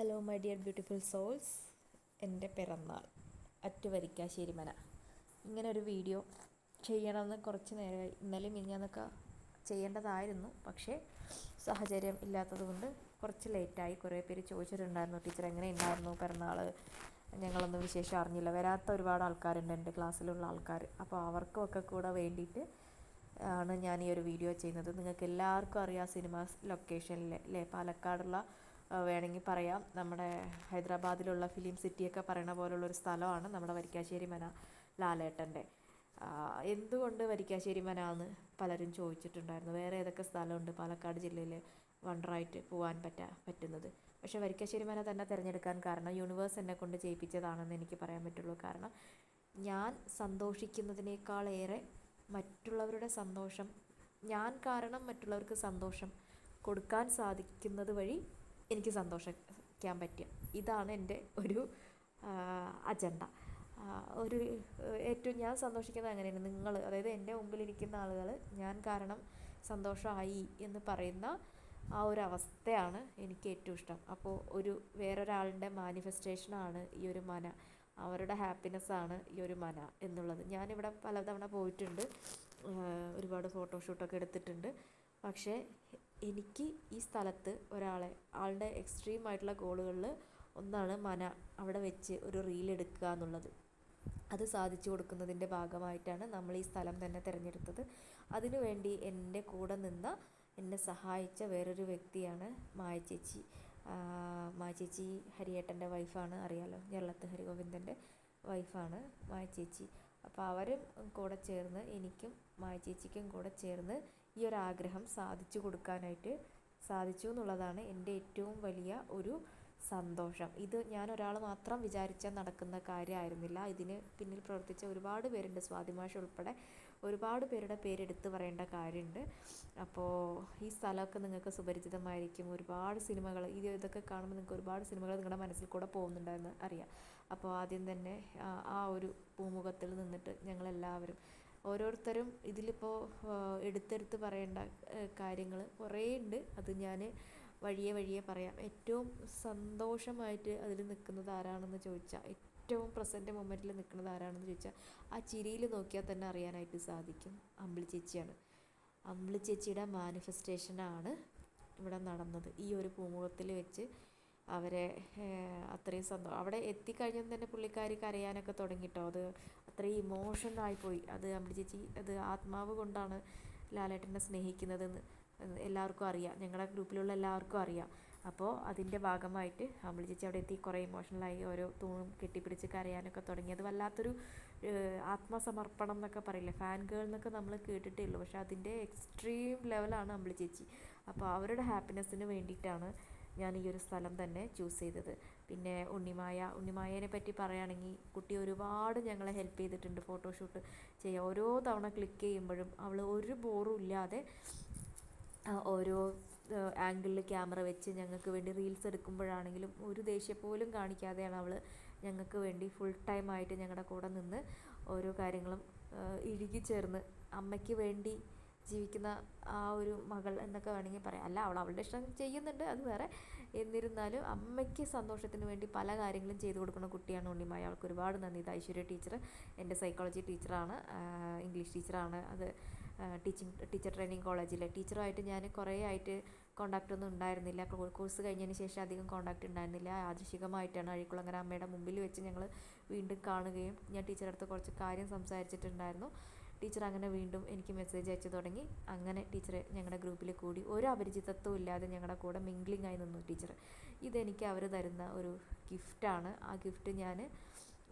Hello my dear beautiful souls എന്റെ പിറന്നാൾ. അറ്റുവരിക്കാശ്ശേരി മന ഇങ്ങനെ ഒരു വീഡിയോ ചെയ്യണമെന്ന് കുറച്ച് നേരമായി. ഇന്നലെ മിഞ്ഞാന്നൊക്കെ ചെയ്യേണ്ടതായിരുന്നു. പക്ഷേ സാഹചര്യം ഇല്ലാത്തത് കൊണ്ട് കുറച്ച് ലേറ്റായി. കുറേ പേര് ചോദിച്ചിട്ടുണ്ടായിരുന്നു ടീച്ചർ എങ്ങനെ ഉണ്ടായിരുന്നു പിറന്നാൾ? ഞങ്ങളൊന്നും വിശേഷം അറിഞ്ഞില്ല. വരാത്ത ഒരുപാട് ആൾക്കാരുണ്ട് എന്റെ ക്ലാസ്സിലുള്ള ആൾക്കാർ. അപ്പോൾ അവർക്കൊക്കെ കൂടെ വേണ്ടിയിട്ട് ആണ് ഞാൻ ഈ ഒരു വീഡിയോ ചെയ്യുന്നത്. നിങ്ങൾക്ക് എല്ലാവർക്കും അറിയാം സിനിമ ലൊക്കേഷനിലെ അല്ലേ പാലക്കാടുള്ള വേണമെങ്കിൽ പറയാം. നമ്മുടെ ഹൈദരാബാദിലുള്ള ഫിലിം സിറ്റിയൊക്കെ പറയണ പോലുള്ളൊരു സ്ഥലമാണ് നമ്മുടെ വരിക്കാശ്ശേരി മന ലാലേട്ടന്റെ. എന്തുകൊണ്ട് വരിക്കാശ്ശേരി മന എന്ന് പലരും ചോദിച്ചിട്ടുണ്ടായിരുന്നു. വേറെ ഏതൊക്കെ സ്ഥലമുണ്ട് പാലക്കാട് ജില്ലയിൽ വണ്ടറായിട്ട് പോകാൻ പറ്റാ പറ്റുന്നത്? പക്ഷേ വരിക്കാശ്ശേരി മന തന്നെ തിരഞ്ഞെടുക്കാൻ കാരണം യൂണിവേഴ്സ് എന്നെ കൊണ്ട് ചെയ്യിപ്പിച്ചതാണെന്ന് എനിക്ക് പറയാൻ പറ്റുള്ളൂ. കാരണം ഞാൻ സന്തോഷിക്കുന്നതിനേക്കാളേറെ മറ്റുള്ളവരുടെ സന്തോഷം ഞാൻ കാരണം മറ്റുള്ളവർക്ക് സന്തോഷം കൊടുക്കാൻ സാധിക്കുന്നത് വഴി എനിക്ക് സന്തോഷിക്കാൻ പറ്റുക ഇതാണ് എന്റെ ഒരു അജണ്ട. ഒരു ഏറ്റവും ഞാൻ സന്തോഷിക്കുന്നത് അങ്ങനെയാണ്. നിങ്ങൾ അതായത് എന്റെ മുമ്പിലിരിക്കുന്ന ആളുകൾ ഞാൻ കാരണം സന്തോഷമായി എന്ന് പറയുന്ന ആ ഒരു അവസ്ഥയാണ് എനിക്ക് ഏറ്റവും ഇഷ്ടം. അപ്പോൾ ഒരു വേറൊരാളുടെ മാനിഫെസ്റ്റേഷനാണ് ഈ ഒരു മന. അവരുടെ ഹാപ്പിനെസ്സാണ് ഈ ഒരു മന എന്നുള്ളത്. ഞാനിവിടെ പലതവണ പോയിട്ടുണ്ട്. ഒരുപാട് ഫോട്ടോഷൂട്ടൊക്കെ എടുത്തിട്ടുണ്ട്. പക്ഷേ എനിക്ക് ഈ സ്ഥലത്ത് ഒരാളെ ആളുടെ എക്സ്ട്രീം ആയിട്ടുള്ള ഗോളുകളിൽ ഒന്നാണ് മന. അവിടെ വെച്ച് ഒരു റീൽ എടുക്കുക എന്നുള്ളത്. അത് സാധിച്ചു കൊടുക്കുന്നതിന്റെ ഭാഗമായിട്ടാണ് നമ്മൾ ഈ സ്ഥലം തന്നെ തിരഞ്ഞെടുത്തത്. അതിനുവേണ്ടി എന്റെ കൂടെ നിന്ന എന്നെ സഹായിച്ച വേറൊരു വ്യക്തിയാണ് മായ ചേച്ചി. മായ ചേച്ചി ഹരിയേട്ടന്റെ വൈഫാണ് അറിയാലോ ഞെള്ളത്ത് ഹരിഗോവിന്ദന്റെ വൈഫാണ് മായ ചേച്ചി. അപ്പോൾ അവരും കൂടെ ചേർന്ന് എനിക്കും മായ ചേച്ചിക്കും കൂടെ ചേർന്ന് ഈ ഒരു ആഗ്രഹം സാധിച്ചു കൊടുക്കാനായിട്ട് സാധിച്ചു എന്നുള്ളതാണ് എന്റെ ഏറ്റവും വലിയ ഒരു സന്തോഷം. ഇത് ഞാൻ ഒരാൾ മാത്രം വിചാരിച്ചാൽ നടക്കുന്ന കാര്യമായിരുന്നില്ല. ഇതിന് പിന്നിൽ പ്രവർത്തിച്ച ഒരുപാട് പേരുണ്ട്. സ്വാതിമാഷ ഉൾപ്പെടെ ഒരുപാട് പേരുടെ പേരെടുത്ത് പറയേണ്ട കാര്യമുണ്ട്. അപ്പോൾ ഈ സ്ഥലമൊക്കെ നിങ്ങൾക്ക് സുപരിചിതമായിരിക്കും. ഒരുപാട് സിനിമകൾ ഇത് ഇതൊക്കെ കാണുമ്പോൾ നിങ്ങൾക്ക് ഒരുപാട് സിനിമകൾ നിങ്ങളുടെ മനസ്സിൽ കൂടെ പോകുന്നുണ്ടെന്ന് അറിയാം. അപ്പോൾ ആദ്യം തന്നെ ആ ഒരു പൂമുഖത്തിൽ നിന്നിട്ട് ഞങ്ങളെല്ലാവരും ഓരോരുത്തരും ഇതിലിപ്പോൾ എടുത്തെടുത്ത് പറയേണ്ട കാര്യങ്ങൾ കുറേ ഉണ്ട്. അത് ഞാൻ വഴിയെ വഴിയെ പറയാം. ഏറ്റവും സന്തോഷമായിട്ട് അതിൽ നിൽക്കുന്നത് ആരാണെന്ന് ചോദിച്ചാൽ ഏറ്റവും പ്രസന്റ് മൊമെന്റിൽ നിൽക്കുന്നത് ആരാണെന്ന് ചോദിച്ചാൽ ആ ചിരിയിൽ നോക്കിയാൽ തന്നെ അറിയാനായിട്ട് സാധിക്കും. അമ്പിളി ചേച്ചിയാണ്. അമ്പിളി ചേച്ചിയുടെ മാനിഫെസ്റ്റേഷനാണ് ഇവിടെ നടന്നത്. ഈ ഒരു പൂമുഖത്തിൽ വെച്ച് അവരെ അത്രയും സന്തോഷം അവിടെ എത്തിക്കഴിഞ്ഞാൽ തന്നെ പുള്ളിക്കാരി കരയാനൊക്കെ തുടങ്ങിട്ടോ? അത് അത്രയും ഇമോഷനായി പോയി അത് അമ്പിളി ചേച്ചി അത് ആത്മാവ് കൊണ്ടാണ് ലാലേട്ടനെ സ്നേഹിക്കുന്നതെന്ന് എല്ലാവർക്കും അറിയാം. ഞങ്ങളുടെ ഗ്രൂപ്പിലുള്ള എല്ലാവർക്കും അറിയാം. അപ്പോൾ അതിന്റെ ഭാഗമായിട്ട് അമ്പിളി ചേച്ചി അവിടെ എത്തി കുറേ ഇമോഷണലായി ഓരോ തൂണും കെട്ടിപ്പിടിച്ച് കരയാനൊക്കെ തുടങ്ങി. അത് വല്ലാത്തൊരു ആത്മസമർപ്പണം എന്നൊക്കെ പറയില്ലേ? ഫാൻ ഗേൾ എന്നൊക്കെ നമ്മൾ കേട്ടിട്ടേ ഉള്ളൂ. പക്ഷേ അതിന്റെ എക്സ്ട്രീം ലെവലാണ് അമ്പിളി ചേച്ചി. അപ്പോൾ അവരുടെ ഹാപ്പിനെസ്സിന് വേണ്ടിയിട്ടാണ് ഞാൻ ഈ ഒരു സ്ഥലം തന്നെ ചൂസ് ചെയ്തത്. പിന്നെ ഉണ്ണിമായ ഉണ്ണിമായേനെ പറ്റി പറയുകയാണെങ്കിൽ കുട്ടി ഒരുപാട് ഞങ്ങളെ ഹെൽപ്പ് ചെയ്തിട്ടുണ്ട് ഫോട്ടോഷൂട്ട് ചെയ്യുക ഓരോ തവണ ക്ലിക്ക് ചെയ്യുമ്പോഴും അവൾ ഒരു ബോറും ഇല്ലാതെ ഓരോ ആംഗിളിൽ ക്യാമറ വെച്ച് ഞങ്ങൾക്ക് വേണ്ടി റീൽസ് എടുക്കുമ്പോഴാണെങ്കിലും ഒരു ദേഷ്യം പോലും കാണിക്കാതെയാണ് അവൾ ഞങ്ങൾക്ക് വേണ്ടി ഫുൾ ടൈം ആയിട്ട് ഞങ്ങളുടെ കൂടെ നിന്ന് ഓരോ കാര്യങ്ങളും ഇഴുകി ചേർന്ന് അമ്മയ്ക്ക് വേണ്ടി ജീവിക്കുന്ന ആ ഒരു മകൾ എന്നൊക്കെ വേണമെങ്കിൽ പറയാം. അല്ല അവൾ അവളുടെ ഇഷ്ടം ചെയ്യുന്നുണ്ട്. അത് വേറെ. എന്നിരുന്നാലും അമ്മയ്ക്ക് സന്തോഷത്തിന് വേണ്ടി പല കാര്യങ്ങളും ചെയ്തു കൊടുക്കുന്ന കുട്ടിയാണ് ഉണ്ണിമായ അവൾക്ക് ഒരുപാട് നന്ദി. ഇത് ഐശ്വര്യ ടീച്ചർ എന്റെ സൈക്കോളജി ടീച്ചറാണ്. ഇംഗ്ലീഷ് ടീച്ചറാണ്. അത് ടീച്ചിങ് ടീച്ചർ ട്രെയിനിങ് കോളേജിലെ ടീച്ചറുമായിട്ട് ഞാൻ കുറേ ആയിട്ട് കോണ്ടാക്റ്റ് ഒന്നും ഉണ്ടായിരുന്നില്ല. കോഴ്സ് കഴിഞ്ഞതിന് ശേഷം അധികം കോണ്ടാക്റ്റ് ഉണ്ടായിരുന്നില്ല. ആദർശികമായിട്ടാണ് അഴിക്കുളങ്ങര അമ്മയുടെ മുമ്പിൽ വെച്ച് ഞങ്ങൾ വീണ്ടും കാണുകയും ഞാൻ ടീച്ചറടുത്ത് കുറച്ച് കാര്യം സംസാരിച്ചിട്ടുണ്ടായിരുന്നു. ടീച്ചർ അങ്ങനെ വീണ്ടും എനിക്ക് മെസ്സേജ് അയച്ചു തുടങ്ങി. അങ്ങനെ ടീച്ചർ ഞങ്ങളുടെ ഗ്രൂപ്പിൽ കൂടി ഒരു അപരിചിതത്വം ഇല്ലാതെ ഞങ്ങളുടെ കൂടെ മിംഗ്ലിംഗ് ആയി നിന്നു ടീച്ചർ. ഇതെനിക്ക് അവർ തരുന്ന ഒരു ഗിഫ്റ്റാണ് ആ ഗിഫ്റ്റ് ഞാൻ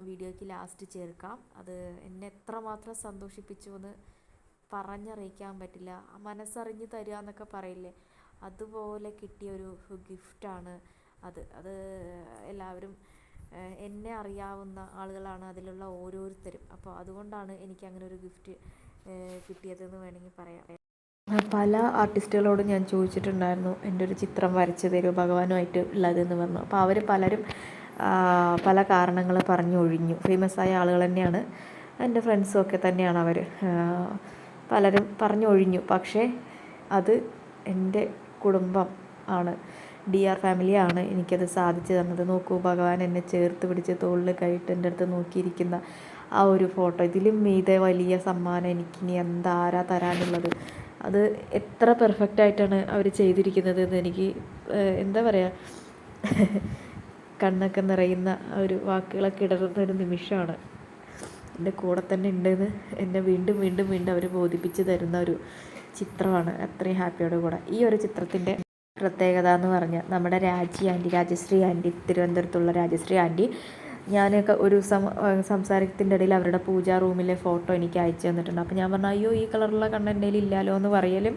വീഡിയോയ്ക്ക് ലാസ്റ്റ് ചേർക്കാം. അത് എന്നെ എത്രമാത്രം സന്തോഷിപ്പിച്ചു എന്ന് പറഞ്ഞറിയിക്കാൻ പറ്റില്ല. മനസ്സറിഞ്ഞ് തരിക എന്നൊക്കെ പറയില്ലേ? അതുപോലെ കിട്ടിയ ഒരു ഗിഫ്റ്റാണ് അത്. അത് എല്ലാവരും എന്നെ അറിയാവുന്ന ആളുകളാണ് അതിലുള്ള ഓരോരുത്തരും. അപ്പോൾ അതുകൊണ്ടാണ് എനിക്ക് അങ്ങനെ ഒരു ഗിഫ്റ്റ് കിട്ടിയതെന്ന് വേണമെങ്കിൽ പറയാം. പല ആർട്ടിസ്റ്റുകളോടും ഞാൻ ചോദിച്ചിട്ടുണ്ടായിരുന്നു എന്റെ ഒരു ചിത്രം വരച്ച് തരുമോ ഭഗവാനുമായിട്ട് ഉള്ളതെന്ന് പറഞ്ഞു. അപ്പോൾ അവർ പലരും പല കാരണങ്ങൾ പറഞ്ഞു ഒഴിഞ്ഞു ഫേമസ് ആയ ആളുകൾ തന്നെയാണ് എന്റെ ഫ്രണ്ട്സും ഒക്കെ തന്നെയാണ് അവർ പലരും പറഞ്ഞൊഴിഞ്ഞു. പക്ഷേ അത് എന്റെ കുടുംബം ആണ്. ഡി ആർ ഫാമിലിയാണ് എനിക്കത് സാധിച്ചു തന്നത്. നോക്കൂ ഭഗവാൻ എന്നെ ചേർത്ത് പിടിച്ച് തോളിൽ കൈയിട്ട് എന്റെ അടുത്ത് നോക്കിയിരിക്കുന്ന ആ ഒരു ഫോട്ടോ. ഇതിലും മീതെ വലിയ സമ്മാനം എനിക്കിനി എന്താരാ തരാനുള്ളത്? അത് എത്ര പെർഫെക്റ്റ് ആയിട്ടാണ് അവർ ചെയ്തിരിക്കുന്നത് എന്ന് എനിക്ക് എന്താ പറയുക കണ്ണൊക്കെ നിറയുന്ന ഒരു വാക്കുകളൊക്കെ ഇടറുന്ന ഒരു നിമിഷമാണ്. എന്റെ കൂടെ തന്നെ ഉണ്ടെന്ന് എന്നെ വീണ്ടും വീണ്ടും വീണ്ടും അവർ ബോധിപ്പിച്ച് തരുന്ന ഒരു ചിത്രമാണ്. അത്രയും ഹാപ്പിയോടെ കൂടെ ഈ ഒരു ചിത്രത്തിന്റെ പ്രത്യേകത എന്ന് പറഞ്ഞാൽ നമ്മുടെ രാജി ആന്റി രാജശ്രീ ആന്റി തിരുവനന്തപുരത്തുള്ള രാജശ്രീ ആന്റി. ഞാനൊക്കെ ഒരു സം സംസാരത്തിന്റെ ഇടയിൽ അവരുടെ പൂജാ റൂമിലെ ഫോട്ടോ എനിക്ക് അയച്ചു തന്നിട്ടുണ്ട്. അപ്പോൾ ഞാൻ പറഞ്ഞു അയ്യോ ഈ കളറുള്ള കണ്ണൻ എന്റെ ഇല്ലല്ലോ എന്ന് പറയലും.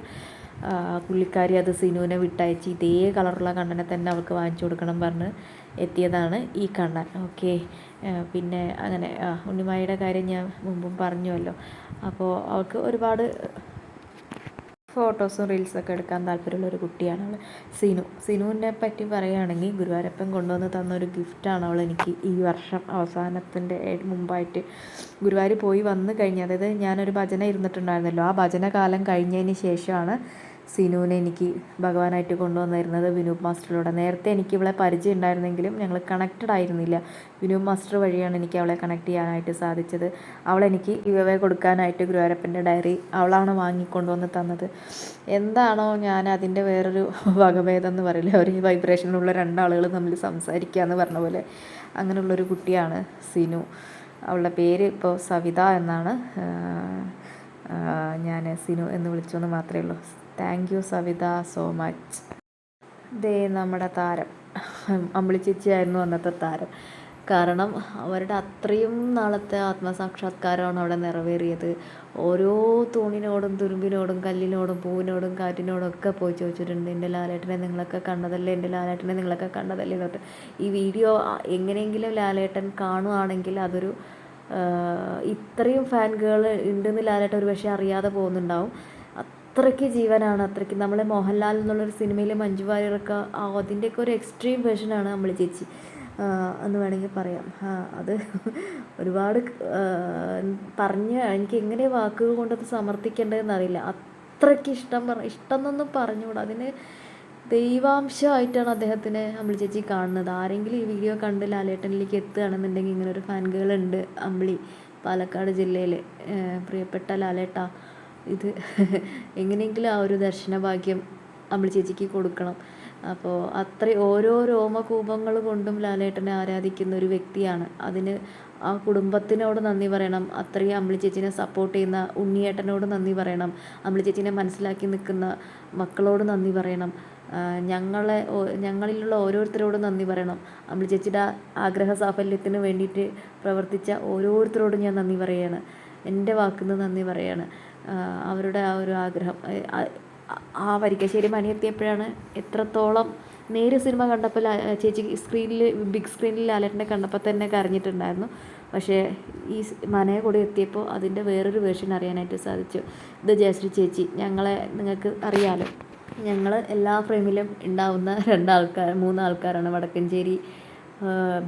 പുള്ളിക്കാരി അത് സിനുവിനെ വിട്ടയച്ച് ഇതേ കളറുള്ള കണ്ണനെ തന്നെ അവൾക്ക് വാങ്ങിച്ചു കൊടുക്കണം പറഞ്ഞ് എത്തിയതാണ് ഈ കണ്ണൻ. ഓക്കെ. പിന്നെ അങ്ങനെ ഉണ്ണിമായയുടെ കാര്യം ഞാൻ മുമ്പും പറഞ്ഞുവല്ലോ. അപ്പോൾ അവൾക്ക് ഒരുപാട് ഫോട്ടോസും റീൽസൊക്കെ എടുക്കാൻ താല്പര്യമുള്ള ഒരു കുട്ടിയാണ് അവൾ സിനു. സിനുവിനെ പറ്റി പറയുകയാണെങ്കിൽ ഗുരുവായൂരപ്പൻ കൊണ്ടുവന്ന് തന്ന ഒരു ഗിഫ്റ്റാണ് അവൾ എനിക്ക് ഈ വർഷം അവസാനത്തിന്റെ മുമ്പായിട്ട് ഗുരുവായൂർ പോയി വന്നു കഴിഞ്ഞ്. അതായത് ഞാനൊരു ഭജന ഇരുന്നിട്ടുണ്ടായിരുന്നല്ലോ. ആ ഭജന കാലം കഴിഞ്ഞതിന് ശേഷമാണ് സിനുവിനെ എനിക്ക് ഭഗവാനായിട്ട് കൊണ്ടുവന്നിരുന്നത് വിനൂപ് മാസ്റ്ററിലൂടെ. നേരത്തെ എനിക്ക് ഇവളെ പരിചയം ഉണ്ടായിരുന്നെങ്കിലും ഞങ്ങൾ കണക്റ്റഡ് ആയിരുന്നില്ല. വിനൂപ് മാസ്റ്റർ വഴിയാണ് എനിക്ക് അവളെ കണക്ട് ചെയ്യാനായിട്ട് സാധിച്ചത്. അവളെനിക്ക് ഇവയെ കൊടുക്കാനായിട്ട് ഗുരുവായൂരപ്പന്റെ ഡയറി അവളാണ് വാങ്ങിക്കൊണ്ടുവന്ന് തന്നത്. എന്താണോ ഞാൻ അതിന്റെ വേറൊരു വകഭേദം എന്ന് പറയില്ല. ഒരു വൈബ്രേഷനുള്ള രണ്ടാളുകൾ തമ്മിൽ സംസാരിക്കുക എന്ന് പറഞ്ഞ പോലെ അങ്ങനെയുള്ളൊരു കുട്ടിയാണ് സിനു. അവളുടെ പേര് ഇപ്പോൾ സവിത എന്നാണ്. ഞാൻ സിനു എന്ന് വിളിച്ചു എന്ന് മാത്രമേ ഉള്ളൂ. Thank you Savitha so much ദേ നമ്മുടെ താരം. അമ്പിളി ചേച്ചിയായിരുന്നു അന്നത്തെ താരം. കാരണം അവരുടെ അത്രയും നാളത്തെ ആത്മസാക്ഷാത്കാരമാണ് അവിടെ നിറവേറിയത്. ഓരോ തൂണിനോടും തുരുമ്പിനോടും കല്ലിനോടും പൂവിനോടും കാറ്റിനോടും ഒക്കെ പോയി ചോദിച്ചിട്ടുണ്ട് എന്റെ ലാലേട്ടനെ നിങ്ങളൊക്കെ കണ്ടതല്ലേ? എന്റെ ലാലേട്ടനെ നിങ്ങളൊക്കെ കണ്ടതല്ലേ? എന്നിട്ട് ഈ വീഡിയോ എങ്ങനെയെങ്കിലും ലാലേട്ടൻ കാണുകയാണെങ്കിൽ അതൊരു ഇത്രയും ഫാൻ ഗേൾ ഉണ്ടെന്ന് ലാലേട്ടൻ ഒരു പക്ഷേ അറിയാതെ പോകുന്നുണ്ടാവും. അത്രയ്ക്ക് ജീവനാണ് അത്രയ്ക്ക് നമ്മളെ മോഹൻലാൽ എന്നുള്ളൊരു സിനിമയിലെ മഞ്ജു വാര്യറൊക്കെ അതിന്റെയൊക്കെ ഒരു എക്സ്ട്രീം വേർഷനാണ് നമ്മൾ ചേച്ചി. എന്ന് വേണമെങ്കിൽ പറയാം. അത് ഒരുപാട് പറഞ്ഞ് എനിക്ക് എങ്ങനെ വാക്കുകൾ കൊണ്ടത് സമർത്ഥിക്കേണ്ടതെന്ന് അറിയില്ല അത്രയ്ക്ക് ഇഷ്ടം പറ ഇഷ്ടം എന്നൊന്നും പറഞ്ഞുകൂടാ. അതിന് ദൈവാംശമായിട്ടാണ് അദ്ദേഹത്തിനെ അമ്പിളി ചേച്ചി കാണുന്നത്. ആരെങ്കിലും ഈ വീഡിയോ കണ്ട് ലാലേട്ടനിലേക്ക് എത്തുകയാണെന്നുണ്ടെങ്കിൽ ഇങ്ങനെ ഒരു ഫാൻ ഉണ്ട് അമ്പിളി പാലക്കാട് ജില്ലയിൽ പ്രിയപ്പെട്ട ലാലേട്ട ഇത് എങ്ങനെയെങ്കിലും ആ ഒരു ദർശന ഭാഗ്യം നമ്മൾ ചേച്ചിക്ക് കൊടുക്കണം. അപ്പോൾ അത്ര ഓരോ രോമകൂപങ്ങൾ കൊണ്ടും ലാലേട്ടനെ ആരാധിക്കുന്ന ഒരു വ്യക്തിയാണ്. അതിന് ആ കുടുംബത്തിനോട് നന്ദി പറയണം. അത്രയും അമ്പിളി ചേച്ചിനെ സപ്പോർട്ട് ചെയ്യുന്ന ഉണ്ണിയേട്ടനോട് നന്ദി പറയണം. അമ്പിളി ചേച്ചിനെ മനസ്സിലാക്കി നിൽക്കുന്ന മക്കളോട് നന്ദി പറയണം. ഞങ്ങളെ ഞങ്ങളിലുള്ള ഓരോരുത്തരോടും നന്ദി പറയണം. അമ്പിളി ചേച്ചിയുടെ ആഗ്രഹ സാഫല്യത്തിന് വേണ്ടിയിട്ട് പ്രവർത്തിച്ച ഓരോരുത്തരോടും ഞാൻ നന്ദി പറയുകയാണ് എന്റെ വാക്കുന്ന് നന്ദി പറയുകയാണ് അവരുടെ ആ ഒരു ആഗ്രഹം. ആ വരിക്കശ്ശേരി എത്തിയപ്പോഴാണ് എത്രത്തോളം നേര് സിനിമ കണ്ടപ്പോൾ ചേച്ചി സ്ക്രീനിൽ ബിഗ് സ്ക്രീനിൽ ലാലേട്ടനെ കണ്ടപ്പോൾ തന്നെ കരഞ്ഞിട്ടുണ്ടായിരുന്നു. പക്ഷേ ഈ മനയെ കൂടെ എത്തിയപ്പോൾ അതിന്റെ വേറൊരു വേർഷൻ അറിയാനായിട്ട് സാധിച്ചു. ഇത് ജയശ്രീ ചേച്ചി ഞങ്ങളെ നിങ്ങൾക്ക് അറിയാലോ. ഞങ്ങൾ എല്ലാ ഫ്രെയിമിലും ഉണ്ടാവുന്ന രണ്ടാൾക്കാർ മൂന്നാൾക്കാരാണ് വടക്കഞ്ചേരി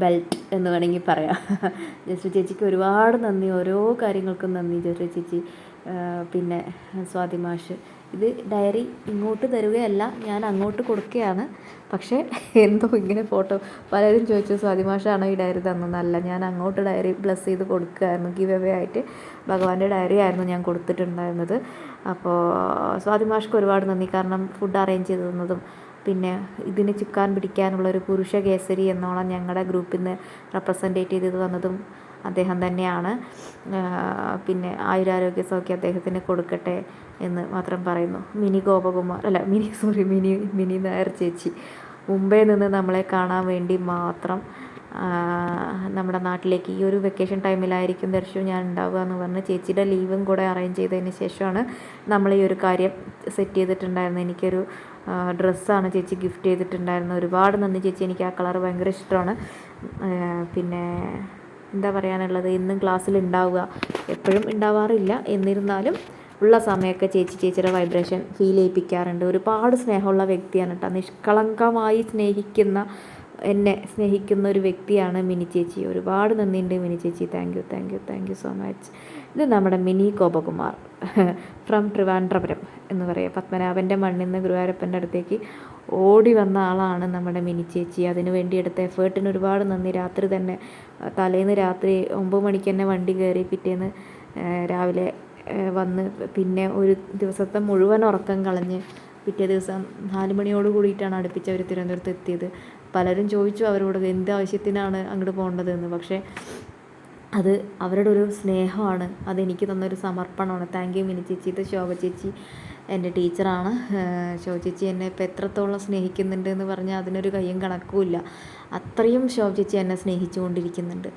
ബെൽറ്റ് എന്ന് വേണമെങ്കിൽ പറയാം. ജയശ്രീ ചേച്ചിക്ക് ഒരുപാട് നന്ദി ഓരോ കാര്യങ്ങൾക്കും നന്ദി ജയശ്രീ ചേച്ചി. പിന്നെ സ്വാതി മാഷ്. ഇത് ഡയറി ഇങ്ങോട്ട് തരുകയല്ല ഞാൻ അങ്ങോട്ട് കൊടുക്കുകയാണ്. പക്ഷേ എന്തോ ഇങ്ങനെ ഫോട്ടോ പലരും ചോദിച്ചു സ്വാതി മാഷാണോ ഈ ഡയറി തന്നതല്ല ഞാൻ അങ്ങോട്ട് ഡയറി ബ്ലസ് ചെയ്ത് കൊടുക്കുകയായിരുന്നു ഗിവ് അവേ ആയിട്ട് ഭഗവാന്റെ ഡയറി ആയിരുന്നു ഞാൻ കൊടുത്തിട്ടുണ്ടായിരുന്നത്. അപ്പോൾ സ്വാതി മാഷ്ക്ക് ഒരുപാട് നന്ദി. കാരണം ഫുഡ് അറേഞ്ച് ചെയ്ത് തന്നതും പിന്നെ ഇതിന് ചുക്കാൻ പിടിക്കാനുള്ള ഒരു പുരുഷ കേസരി എന്നോളം ഞങ്ങളുടെ ഗ്രൂപ്പിൽ നിന്ന് റെപ്രസെന്റേറ്റ് ചെയ്ത് തന്നതും അദ്ദേഹം തന്നെയാണ്. പിന്നെ ആയുരാരോഗ്യ സൗഖ്യ അദ്ദേഹത്തിന് കൊടുക്കട്ടെ എന്ന് മാത്രം പറയുന്നു. മിനി ഗോപകുമാർ അല്ല മിനി സോറി മിനി മിനി നായർ ചേച്ചി. മുംബൈ നിന്ന് നമ്മളെ കാണാൻ വേണ്ടി മാത്രം നമ്മുടെ നാട്ടിലേക്ക് ഈ ഒരു വെക്കേഷൻ ടൈമിലായിരിക്കും ദർശു ഞാൻ ഉണ്ടാവുക എന്ന് പറഞ്ഞ് ചേച്ചിയുടെ ലീവും കൂടെ അറേഞ്ച് ചെയ്തതിന് ശേഷമാണ് നമ്മൾ ഈ ഒരു കാര്യം സെറ്റ് ചെയ്തിട്ടുണ്ടായിരുന്നത്. എനിക്കൊരു ഡ്രസ്സാണ് ചേച്ചി ഗിഫ്റ്റ് ചെയ്തിട്ടുണ്ടായിരുന്നത്. ഒരുപാട് നന്ദി ചേച്ചി. എനിക്ക് ആ കളർ ഭയങ്കര ഇഷ്ടമാണ്. പിന്നെ എന്താ പറയാനുള്ളത്? എന്നും ക്ലാസ്സിൽ ഉണ്ടാവുക. എപ്പോഴും ഉണ്ടാവാറില്ല. എന്നിരുന്നാലും ഉള്ള സമയമൊക്കെ ചേച്ചി ചേച്ചിയുടെ വൈബ്രേഷൻ ഫീൽ ചെയ്യിപ്പിക്കാറുണ്ട് ഒരുപാട് സ്നേഹമുള്ള വ്യക്തിയാണ് കേട്ടോ. നിഷ്കളങ്കമായി സ്നേഹിക്കുന്ന എന്നെ സ്നേഹിക്കുന്ന ഒരു വ്യക്തിയാണ് മിനി ചേച്ചി. ഒരുപാട് നന്ദിയുണ്ട് മിനി ചേച്ചി. Thank you thank you thank you so much ഇത് നമ്മുടെ മിനി ഗോപകുമാർ ഫ്രം ട്രിവാൻഡ്രപുരം എന്ന് പറയുക പത്മനാഭന്റെ മണ്ണിൽ നിന്ന് ഗുരുവായൂരപ്പന്റെ അടുത്തേക്ക് ഓടി വന്ന ആളാണ് നമ്മുടെ മിനി ചേച്ചി. അതിനു വേണ്ടി എടുത്ത എഫേർട്ടിന് ഒരുപാട് നന്ദി. രാത്രി തന്നെ തലേന്ന് രാത്രി ഒമ്പത് മണിക്ക് തന്നെ വണ്ടി കയറി പിറ്റേന്ന് രാവിലെ വന്ന് പിന്നെ ഒരു ദിവസത്തെ മുഴുവൻ ഉറക്കം കളഞ്ഞ് പിറ്റേ ദിവസം നാല് മണിയോട് കൂടിയിട്ടാണ് അടുപ്പിച്ച് അവർ തിരുവനന്തപുരത്ത് എത്തിയത്. പലരും ചോദിച്ചു അവരോട് എന്ത് ആവശ്യത്തിനാണ് അങ്ങോട്ട് പോകേണ്ടതെന്ന്. പക്ഷേ അത് അവരുടെ ഒരു സ്നേഹമാണ്. അതെനിക്ക് തന്നൊരു സമർപ്പണമാണ്. താങ്ക് യു മിനി ചേച്ചി. ഇത് ശോഭ ചേച്ചി എന്റെ ടീച്ചറാണ്. ശോഭ ചേച്ചി എന്നെ ഇപ്പോൾ എത്രത്തോളം സ്നേഹിക്കുന്നുണ്ട് എന്ന് പറഞ്ഞാൽ അതിനൊരു കയ്യും കണക്കുമില്ല. അത്രയും ശോഭ ചേച്ചി എന്നെ സ്നേഹിച്ചുകൊണ്ടിരിക്കുന്നുണ്ട്.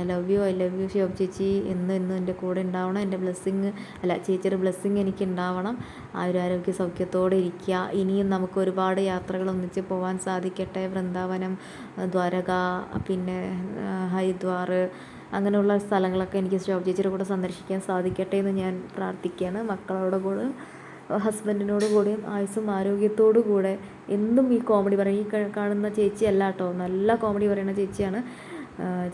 I love you I love you Shobha ചേച്ചി. എന്നും എന്നും എന്റെ കൂടെ ഉണ്ടാവണം. എന്റെ ബ്ലെസ്സിങ് അല്ല ചേച്ചിയുടെ ബ്ലെസ്സിങ് എനിക്ക് ഉണ്ടാവണം. ആ ഒരു ആരോഗ്യ സൗഖ്യത്തോടെ ഇരിക്കുക. ഇനിയും നമുക്ക് ഒരുപാട് യാത്രകൾ ഒന്നിച്ച് പോകാൻ സാധിക്കട്ടെ. വൃന്ദാവനം ദ്വാരക പിന്നെ ഹരിദ്വാർ അങ്ങനെയുള്ള സ്ഥലങ്ങളൊക്കെ എനിക്ക് ജോബ് ചേച്ചിയുടെ കൂടെ സന്ദർശിക്കാൻ സാധിക്കട്ടെ എന്ന് ഞാൻ പ്രാർത്ഥിക്കുകയാണ്. മക്കളോട് കൂടെ ഹസ്ബൻഡിനോട് കൂടെയും ആയുസ്സും ആരോഗ്യത്തോടു കൂടെ എന്നും ഈ കോമഡി പറയും. ഈ കാണുന്ന ചേച്ചി അല്ല കേട്ടോ നല്ല കോമഡി പറയുന്ന ചേച്ചിയാണ്.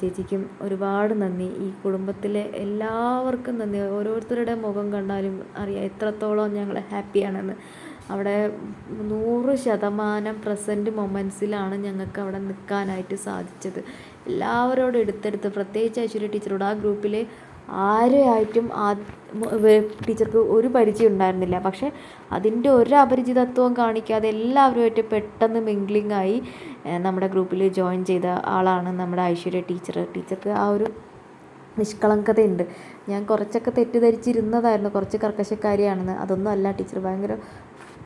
ചേച്ചിക്കും ഒരുപാട് നന്ദി. ഈ കുടുംബത്തിലെ എല്ലാവർക്കും നന്ദി. ഓരോരുത്തരുടെ മുഖം കണ്ടാലും അറിയാം എത്രത്തോളം ഞങ്ങൾ ഹാപ്പിയാണെന്ന് അവിടെ നൂറ് ശതമാനം പ്രസന്റ് മൊമെൻസിലാണ് ഞങ്ങൾക്ക് അവിടെ നിൽക്കാനായിട്ട് സാധിച്ചത്. എല്ലാവരോടും എടുത്തെടുത്ത് പ്രത്യേകിച്ച് ഐശ്വര്യ ടീച്ചറോട് ആ ഗ്രൂപ്പിലെ ആരെയായിട്ടും ആ ടീച്ചർക്ക് ഒരു പരിചയം ഉണ്ടായിരുന്നില്ല. പക്ഷേ അതിന്റെ ഒരു അപരിചിതത്വവും കാണിക്കാതെ എല്ലാവരുമായിട്ട് പെട്ടെന്ന് മിംഗ്ലിംഗ് ആയി നമ്മുടെ ഗ്രൂപ്പിൽ ജോയിൻ ചെയ്ത ആളാണ് നമ്മുടെ ഐശ്വര്യ ടീച്ചർ ടീച്ചർക്ക് ആ ഒരു നിഷ്കളങ്കതയുണ്ട്. ഞാൻ കുറച്ചൊക്കെ തെറ്റിദ്ധരിച്ചിരുന്നതായിരുന്നു. കുറച്ച് കർക്കശക്കാരിയാണെന്ന്. അതൊന്നും അല്ല. ടീച്ചർ ഭയങ്കര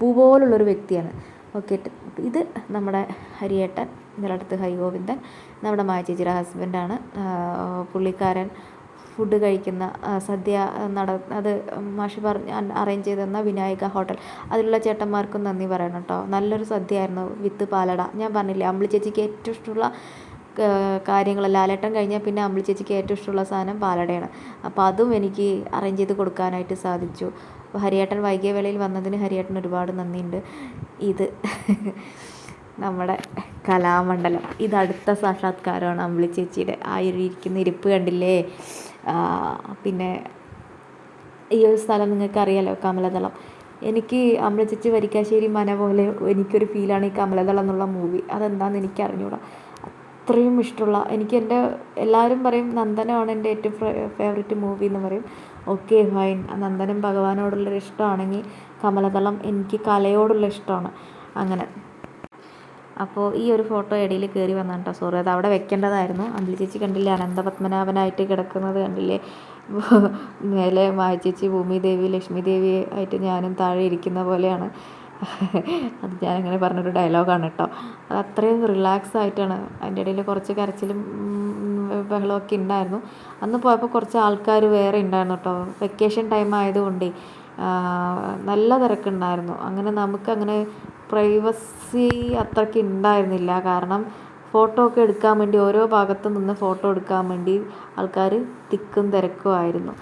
പൂ പോലുള്ളൊരു വ്യക്തിയാണ്. ഓക്കെ ഇത് നമ്മുടെ ഹരിയേട്ടൻ. നിലടത്ത് ഹൈഗോവിന്ദൻ നമ്മുടെ മായ ചേച്ചിയുടെ ഹസ്ബൻഡാണ് പുള്ളിക്കാരൻ ഫുഡ് കഴിക്കുന്ന സദ്യ നട അത് മാഷി പറഞ്ഞ് അറേഞ്ച് ചെയ്ത് തന്ന വിനായക ഹോട്ടൽ അതിലുള്ള ചേട്ടന്മാർക്കും നന്ദി പറയണം കേട്ടോ. നല്ലൊരു സദ്യ ആയിരുന്നു വിത്ത് പാലട. ഞാൻ പറഞ്ഞില്ലേ അമ്പിളി ചേച്ചിക്ക് ഏറ്റവും ഇഷ്ടമുള്ള കാര്യങ്ങൾ ലാലേട്ടൻ കഴിഞ്ഞാൽ പിന്നെ അമ്പിളി ചേച്ചിക്ക് ഏറ്റവും ഇഷ്ടമുള്ള സാധനം പാലടയാണ്. അപ്പോൾ അതും എനിക്ക് അറേഞ്ച് ചെയ്ത് കൊടുക്കാനായിട്ട് സാധിച്ചു. അപ്പോൾ ഹരിയേട്ടൻ വൈകിയ വേളയിൽ വന്നതിന് ഹരിയേട്ടൻ ഒരുപാട് നന്ദിയുണ്ട്. ഇത്. നമ്മുടെ കലാമണ്ഡലം. ഇത് അടുത്ത സാക്ഷാത്കാരമാണ് അമ്പിളി ചേച്ചിയുടെ. ആ ഇരിക്കുന്ന ഇരിപ്പ് കണ്ടില്ലേ? പിന്നെ ഈ ഒരു സ്ഥലം നിങ്ങൾക്ക് അറിയാലോ കമലതളം. എനിക്ക് അമ്പിളി ചേച്ചി വരിക്കാശ്ശേരി മന പോലെ എനിക്കൊരു ഫീലാണ് ഈ കമലതളം എന്നുള്ള മൂവി. അതെന്താണെന്ന് എനിക്ക് അറിഞ്ഞൂടാ അത്രയും ഇഷ്ടമുള്ള എനിക്ക് എന്റെ എല്ലാവരും പറയും നന്ദനമാണ് എന്റെ ഏറ്റവും ഫേവറേറ്റ് മൂവി എന്ന് പറയും. Okay fine. നന്ദനം ഭഗവാനോടുള്ളൊരു ഇഷ്ടമാണെങ്കിൽ കമലതളം എനിക്ക് കലയോടുള്ള ഇഷ്ടമാണ്. അങ്ങനെ. അപ്പോൾ ഈ ഒരു ഫോട്ടോ ഇടയിൽ കയറി വന്നാണ് കേട്ടോ സോറി. അത് അവിടെ വെക്കേണ്ടതായിരുന്നു. അമ്പിളി ചേച്ചി കണ്ടില്ലേ? അനന്തപത്മനാഭനായിട്ട് കിടക്കുന്നത് കണ്ടില്ലേ? മേലെ മായ ചേച്ചി ഭൂമിദേവി ലക്ഷ്മി ദേവി ആയിട്ട് ഞാനും താഴെ ഇരിക്കുന്ന പോലെയാണ്. അത് ഞാനങ്ങനെ പറഞ്ഞൊരു ഡയലോഗാണ് കേട്ടോ. അത് അത്രയും റിലാക്സ് ആയിട്ടാണ്. അതിന്റെ ഇടയിൽ കുറച്ച് കരച്ചിലും ബഹളമൊക്കെ ഉണ്ടായിരുന്നു അന്ന് പോയപ്പോൾ കുറച്ച് ആൾക്കാർ വേറെ ഉണ്ടായിരുന്നു കേട്ടോ. വെക്കേഷൻ ടൈം ആയതുകൊണ്ട് നല്ല തിരക്കുണ്ടായിരുന്നു. അങ്ങനെ നമുക്കങ്ങനെ പ്രൈവസി അത്രയ്ക്ക് ഉണ്ടായിരുന്നില്ല കാരണം ഫോട്ടോ ഒക്കെ എടുക്കാൻ വേണ്ടി ഓരോ ഭാഗത്തു നിന്ന് ഫോട്ടോ എടുക്കാൻ വേണ്ടി ആൾക്കാർ തിക്കും തിരക്കും ആയിരുന്നു.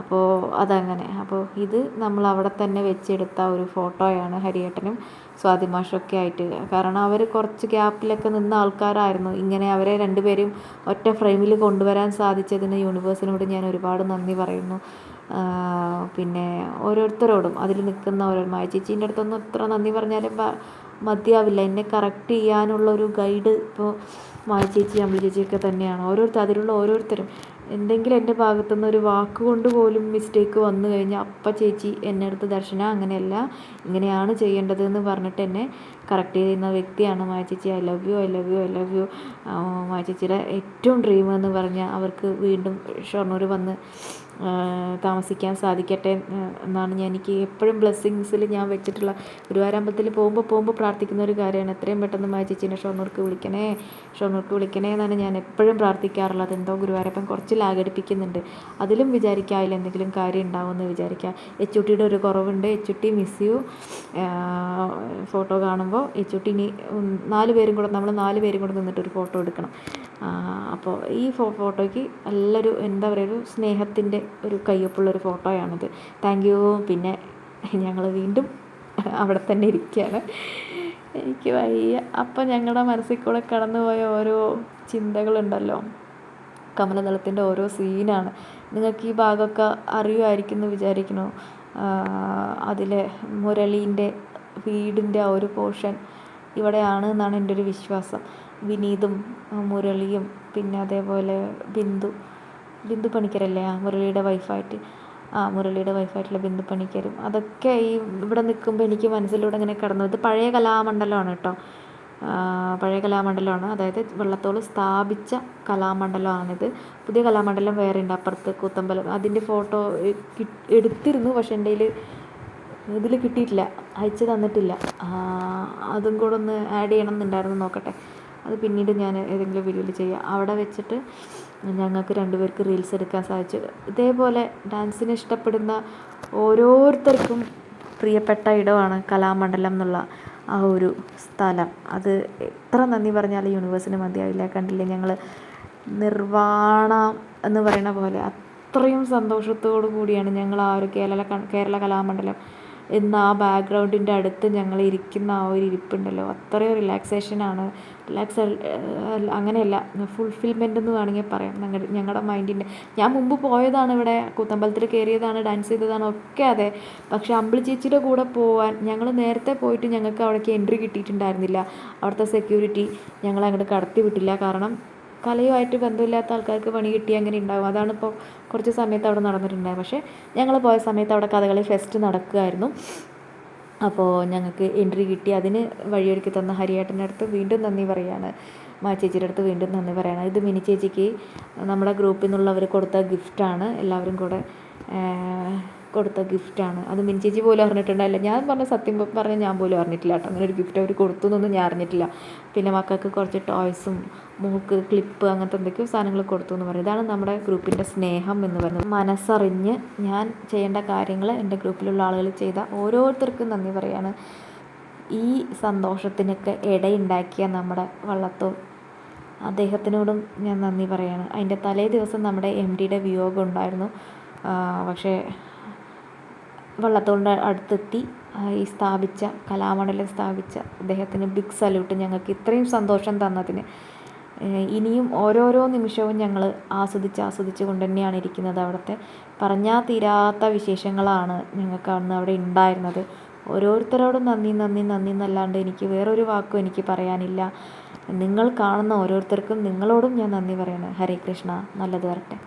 അപ്പോൾ അതങ്ങനെ. അപ്പോൾ ഇത് നമ്മൾ അവിടെ തന്നെ വെച്ചെടുത്ത ഒരു ഫോട്ടോയാണ് ഹരിയേട്ടനും സ്വാതിമാഷൊക്കെ ആയിട്ട്. കാരണം അവർ കുറച്ച് ഗ്യാപ്പിലൊക്കെ നിന്ന ആൾക്കാരായിരുന്നു. ഇങ്ങനെ അവരെ രണ്ടുപേരും ഒറ്റ ഫ്രെയിമിൽ കൊണ്ടുവരാൻ സാധിച്ചതിന് യൂണിവേഴ്സിനോട് ഞാൻ ഒരുപാട് നന്ദി പറയുന്നു. പിന്നെ ഓരോരുത്തരോടും. അതിൽ നിൽക്കുന്ന ഓരോ മായ ചേച്ചീന്റെ അടുത്തൊന്നും എത്ര നന്ദി പറഞ്ഞാലും മതിയാവില്ല. എന്നെ കറക്റ്റ് ചെയ്യാനുള്ളൊരു ഗൈഡ് ഇപ്പോൾ മായ ചേച്ചി ചേച്ചിയൊക്കെ തന്നെയാണ്. ഓരോരുത്തർ അതിലുള്ള ഓരോരുത്തരും. എന്തെങ്കിലും എന്റെ ഒരു വാക്ക് കൊണ്ട് പോലും മിസ്റ്റേക്ക് വന്നു കഴിഞ്ഞാൽ അപ്പം ചേച്ചി എന്നെ അടുത്ത് ദർശന അങ്ങനെയല്ല. ഇങ്ങനെയാണ് ചെയ്യേണ്ടത് എന്ന് പറഞ്ഞിട്ട് എന്നെ കറക്റ്റ് ചെയ്യുന്ന വ്യക്തിയാണ് മായ ചേച്ചി. I love you I love you I love you Maya ചേച്ചിയുടെ ഏറ്റവും ഡ്രീം എന്ന് പറഞ്ഞാൽ അവർക്ക് വീണ്ടും ഷൊർണൂർ വന്ന് താമസിക്കാൻ സാധിക്കട്ടെ എന്നാണ് ഞാൻ എനിക്ക് എപ്പോഴും ബ്ലെസ്സിങ്സിൽ ഞാൻ വെച്ചിട്ടുള്ള. ഗുരുവായൂരമ്പലത്തിൽ പോകുമ്പോൾ പോകുമ്പോൾ പ്രാർത്ഥിക്കുന്ന ഒരു കാര്യമാണ്. എത്രയും പെട്ടെന്ന് മായ ചേച്ചീനെ ഷൊർണൂർക്ക് വിളിക്കണേ ഷൊർണൂർക്ക് വിളിക്കണേ എന്നാണ് ഞാൻ എപ്പോഴും പ്രാർത്ഥിക്കാറുള്ളത്. എന്തോ ഗുരുവായൂരപ്പൻ കുറച്ച് ലാഗടിപ്പിക്കുന്നുണ്ട് അതിലും വിചാരിക്കുക എന്തെങ്കിലും കാര്യം ഉണ്ടാവുമെന്ന് വിചാരിക്കുക എച്ചുട്ടിയുടെ ഒരു കുറവുണ്ട്. ടി മിസ് യു ഫോട്ടോ കാണുമ്പോൾ എച്ചുട്ടി ഇനി നാല് പേരും കൂടെ നമ്മൾ നാല് പേരും കൂടെ നിന്നിട്ട് ഒരു ഫോട്ടോ എടുക്കണം. അപ്പോൾ ഈ ഫോട്ടോയ്ക്ക് നല്ലൊരു എന്താ പറയുക ഒരു സ്നേഹത്തിന്റെ ഒരു കയ്യൊപ്പുള്ളൊരു ഫോട്ടോയാണിത്. താങ്ക് യു പിന്നെ ഞങ്ങൾ വീണ്ടും അവിടെ തന്നെ ഇരിക്കുകയാണ്. എനിക്ക് വയ്യ. അപ്പം ഞങ്ങളുടെ മനസ്സിൽ കൂടെ കടന്നുപോയ ഓരോ ചിന്തകളുണ്ടല്ലോ. കമലദളത്തിന്റെ ഓരോ സീനാണ്. നിങ്ങൾക്ക് ഈ ഭാഗമൊക്കെ അറിയുമായിരിക്കും എന്ന് വിചാരിക്കുന്നു. അതിലെ മുരളീന്റെ വീടിന്റെ ആ ഒരു പോർഷൻ ഇവിടെയാണ് എന്നാണ് എന്റെ ഒരു വിശ്വാസം. വിനീതും മുരളിയും പിന്നെ അതേപോലെ ബിന്ദു. ബിന്ദു പണിക്കരല്ലേ? ആ മുരളിയുടെ വൈഫായിട്ട് ആ മുരളിയുടെ വൈഫായിട്ടുള്ള ബിന്ദു പണിക്കരും. അതൊക്കെ ഈ ഇവിടെ നിൽക്കുമ്പോൾ എനിക്ക് മനസ്സിലൂടെ ഇങ്ങനെ കടന്നു ഇത് പഴയ കലാമണ്ഡലമാണ് കേട്ടോ. പഴയ കലാമണ്ഡലമാണ്. അതായത് വെള്ളത്തോൾ സ്ഥാപിച്ച കലാമണ്ഡലമാണിത്. പുതിയ കലാമണ്ഡലം വേറെ ഉണ്ട് അപ്പുറത്ത് കൂത്തമ്പലം. അതിന്റെ ഫോട്ടോ എടുത്തിരുന്നു പക്ഷെ എന്റെ ഇതിൽ കിട്ടിയിട്ടില്ല. അയച്ചു തന്നിട്ടില്ല. അതും കൂടെ ഒന്ന് ആഡ് ചെയ്യണം എന്നുണ്ടായിരുന്നു നോക്കട്ടെ. അത് പിന്നീട് ഞാൻ ഏതെങ്കിലും വീഡിയോയിൽ ചെയ്യാം. അവിടെ വെച്ചിട്ട് ഞങ്ങൾക്ക് രണ്ടുപേർക്ക് റീൽസ് എടുക്കാൻ സാധിച്ചു. ഇതേപോലെ ഡാൻസിനെ ഇഷ്ടപ്പെടുന്ന ഓരോരുത്തർക്കും പ്രിയപ്പെട്ട ഇടമാണ് കലാമണ്ഡലം എന്നുള്ള ആ ഒരു സ്ഥലം. അത് എത്ര നന്ദി പറഞ്ഞാലും യൂണിവേഴ്സിന് മതിയാവില്ല. കണ്ടില്ലേ ഞങ്ങൾ നിർവാണ എന്ന് പറയുന്ന പോലെ അത്രയും സന്തോഷത്തോടു കൂടിയാണ് ഞങ്ങൾ ആ ഒരു കേരള കേരള കലാമണ്ഡലം എന്ന ആ ബാക്ക്ഗ്രൗണ്ടിന്റെ അടുത്ത് ഞങ്ങൾ ഇരിക്കുന്ന ആ ഒരു ഇരിപ്പുണ്ടല്ലോ. അത്രയും റിലാക്സേഷനാണ് റിലാക്സ് അങ്ങനെയല്ല. ഫുൾഫിൽമെന്റ് എന്ന് വേണമെങ്കിൽ പറയാം. ഞങ്ങളുടെ ഞങ്ങളുടെ മൈൻഡിന്റെ ഞാൻ മുമ്പ് പോയതാണ് ഇവിടെ. കൂത്തമ്പലത്തിൽ കയറിയതാണ് ഡാൻസ് ചെയ്തതാണ് ഒക്കെ അതെ. പക്ഷെ അമ്പിളി ചേച്ചിയുടെ കൂടെ പോവാൻ ഞങ്ങൾ നേരത്തെ പോയിട്ട് ഞങ്ങൾക്ക് അവിടേക്ക് എൻട്രി കിട്ടിയിട്ടുണ്ടായിരുന്നില്ല. അവിടുത്തെ സെക്യൂരിറ്റി ഞങ്ങളെ അങ്ങോട്ട് കടത്തി വിട്ടില്ല. കാരണം കലയുമായിട്ട് ബന്ധമില്ലാത്ത ആൾക്കാർക്ക് പണി കിട്ടി അങ്ങനെ ഉണ്ടാകും അതാണിപ്പോൾ കുറച്ച് സമയത്ത് അവിടെ നടന്നിട്ടുണ്ടായി പക്ഷേ ഞങ്ങൾ പോയ സമയത്ത് അവിടെ കഥകളി ഫെസ്റ്റ് നടക്കുമായിരുന്നു അപ്പോൾ ഞങ്ങൾക്ക് എൻട്രി കിട്ടി. അതിന് വഴിയൊരുക്കി തന്ന ഹരിയേട്ടന്റെ അടുത്ത് വീണ്ടും നന്ദി പറയുകയാണ് മാ ചേച്ചിയുടെ അടുത്ത് വീണ്ടും നന്ദി പറയുകയാണ് ഇത് മിനി ചേച്ചിക്ക് നമ്മുടെ ഗ്രൂപ്പിൽ നിന്നുള്ളവർ കൊടുത്ത ഗിഫ്റ്റാണ് എല്ലാവരും കൂടെ കൊടുത്ത ഗിഫ്റ്റാണ് അത് മിനി ചേച്ചി പോലും അറിഞ്ഞിട്ടുണ്ടായില്ല. ഞാൻ പറഞ്ഞ സത്യം പറഞ്ഞാൽ ഞാൻ പോലും അറിഞ്ഞിട്ടില്ല കേട്ടോ. അങ്ങനെ ഒരു ഗിഫ്റ്റ് അവർ കൊടുത്തു എന്നൊന്നും ഞാൻ അറിഞ്ഞിട്ടില്ല. പിന്നെ മക്കൾക്ക് കുറച്ച് ടോയ്സും മൂക്ക് ക്ലിപ്പ് അങ്ങനത്തെ എന്തൊക്കെയോ സാധനങ്ങൾ കൊടുത്തു എന്ന് പറയും ഇതാണ് നമ്മുടെ ഗ്രൂപ്പിന്റെ സ്നേഹം എന്ന് പറയുന്നത്. മനസ്സറിഞ്ഞ് ഞാൻ ചെയ്യേണ്ട കാര്യങ്ങൾ എന്റെ ഗ്രൂപ്പിലുള്ള ആളുകൾ ചെയ്ത ഓരോരുത്തർക്കും നന്ദി പറയാണ്. ഈ സന്തോഷത്തിനൊക്കെ ഇടയുണ്ടാക്കിയ നമ്മുടെ വള്ളത്തോൾ അദ്ദേഹത്തിനോടും ഞാൻ നന്ദി പറയാണ്. അതിന്റെ തലേ ദിവസം നമ്മുടെ എം ഡിയുടെ വിയോഗം ഉണ്ടായിരുന്നു. പക്ഷേ വള്ളത്തോളിന്റെ അടുത്തെത്തി ഈ സ്ഥാപിച്ച കലാമണ്ഡലം സ്ഥാപിച്ച അദ്ദേഹത്തിന് ബിഗ് സല്യൂട്ട് ഞങ്ങൾക്ക് ഇത്രയും സന്തോഷം തന്നതിന്. ഇനിയും ഓരോരോ നിമിഷവും ഞങ്ങൾ ആസ്വദിച്ച് ആസ്വദിച്ച് കൊണ്ട് തന്നെയാണ് ഇരിക്കുന്നത് അവിടുത്തെ. പറഞ്ഞാൽ തീരാത്ത വിശേഷങ്ങളാണ് ഞങ്ങൾക്ക് അന്ന് അവിടെ ഉണ്ടായിരുന്നത്. ഓരോരുത്തരോടും നന്ദി നന്ദി നന്ദി എന്നല്ലാണ്ട് എനിക്ക് വേറൊരു വാക്കും എനിക്ക് പറയാനില്ല. നിങ്ങൾ കാണുന്ന ഓരോരുത്തർക്കും നിങ്ങളോടും ഞാൻ നന്ദി പറയണം ഹരേ കൃഷ്ണ. നല്ലത് വരട്ടെ.